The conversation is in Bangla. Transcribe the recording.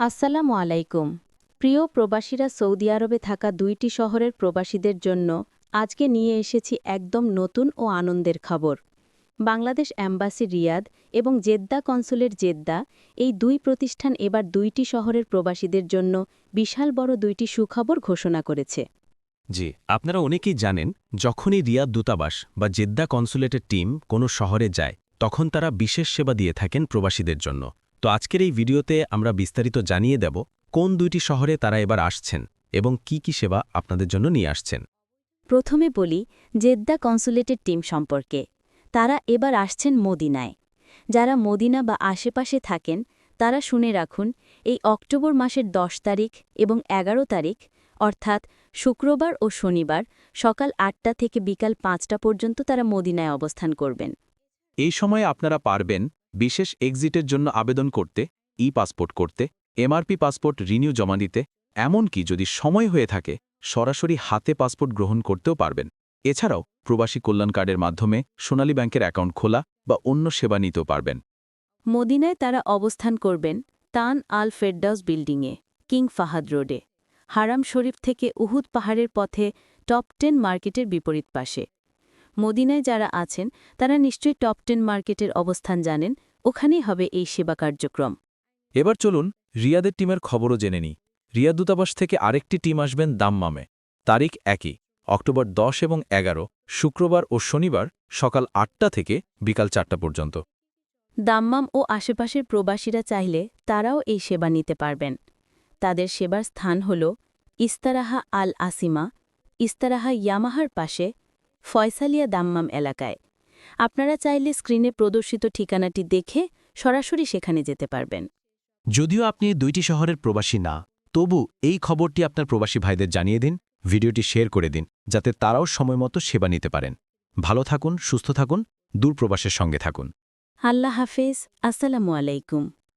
আসসালামু আলাইকুম। প্রিয় প্রবাসীরা সৌদি আরবে থাকা দুইটি শহরের প্রবাসীদের জন্য আজকে নিয়ে এসেছি একদম নতুন ও আনন্দের খবর। বাংলাদেশ অ্যাম্বাসি রিয়াদ এবং জেদ্দা কনসুলের জেদ্দা এই দুই প্রতিষ্ঠান এবার দুইটি শহরের প্রবাসীদের জন্য বিশাল বড় দুইটি সুখবর ঘোষণা করেছে। জি, আপনারা অনেকেই জানেন, যখনই রিয়াদ দূতাবাস বা জেদ্দা কনসুলেটের টিম কোনো শহরে যায়, তখন তারা বিশেষ সেবা দিয়ে থাকেন প্রবাসীদের জন্য। তো আজকের এই ভিডিওতে আমরা বিস্তারিত জানিয়ে দেব কোন দুইটি শহরে তারা এবার আসছেন এবং কি কি সেবা আপনাদের জন্য নিয়ে আসছেন। প্রথমে বলি জেদ্দা কনসুলেটের টিম সম্পর্কে। তারা এবার আসছেন মদিনায়। যারা মদিনা বা আশেপাশে থাকেন তারা শুনে রাখুন এই অক্টোবর মাসের ১০ তারিখ এবং ১১ তারিখ অর্থাৎ শুক্রবার ও শনিবার সকাল আটটা থেকে বিকাল পাঁচটা পর্যন্ত তারা মদিনায় অবস্থান করবেন। এই সময়ে আপনারা পারবেন বিশেষ এক্সিটের জন্য আবেদন করতে, ই পাসপোর্ট করতে, এমআরপি পাসপোর্ট রিনিউ জমা দিতে, এমনকি যদি সময় হয়ে থাকে, সরাসরি হাতে পাসপোর্ট গ্রহণ করতেও পারবেন। এছাড়াও, প্রবাসী কল্যাণ কার্ডের মাধ্যমে সোনালী ব্যাংকের অ্যাকাউন্ট খোলা বা অন্য সেবা নিতেও পারবেন। মদিনায় তারা অবস্থান করবেন তান আল ফেরদাউস বিল্ডিংয়ে, কিং ফাহাদ রোডে। হারাম শরীফ থেকে উহুদ পাহাড়ের পথে টপ টেন মার্কেটের বিপরীত পাশে। মদিনায় যারা আছেন তারা নিশ্চয়ই টপ টেন মার্কেটের অবস্থান জানেন ওখানেই হবে এই সেবা কার্যক্রম। এবার চলুন রিয়াদের টিমের খবরও জেনে নিই। রিয়াদ দূতাবাস থেকে আরেকটি টিম আসবেন দাম্মামে। তারিখ একই অক্টোবর দশ এবং এগারো শুক্রবার ও শনিবার সকাল আটটা থেকে বিকাল চারটা পর্যন্ত। দাম্মাম ও আশেপাশের প্রবাসীরা চাইলে তারাও এই সেবা নিতে পারবেন। তাদের সেবার স্থান হল ইস্তারাহা আল আসিমা ইস্তারাহা ইয়ামাহার পাশে ফয়সালিয়া দাম্মাম এলাকায়। আপনারা চাইলে স্ক্রিনে প্রদর্শিত ঠিকানাটি দেখে সরাসরি সেখানে যেতে পারবেন। যদিও আপনি দুইটি শহরের প্রবাসী না তবু এই খবরটি আপনার প্রবাসী ভাইদের জানিয়ে দিন ভিডিওটি শেয়ার করে দিন যাতে তারাও সময়মতো সেবা নিতে পারেন। ভালো থাকুন সুস্থ থাকুন দূর প্রবাসের সঙ্গে থাকুন। আল্লাহ হাফেজ আসসালামু আলাইকুম।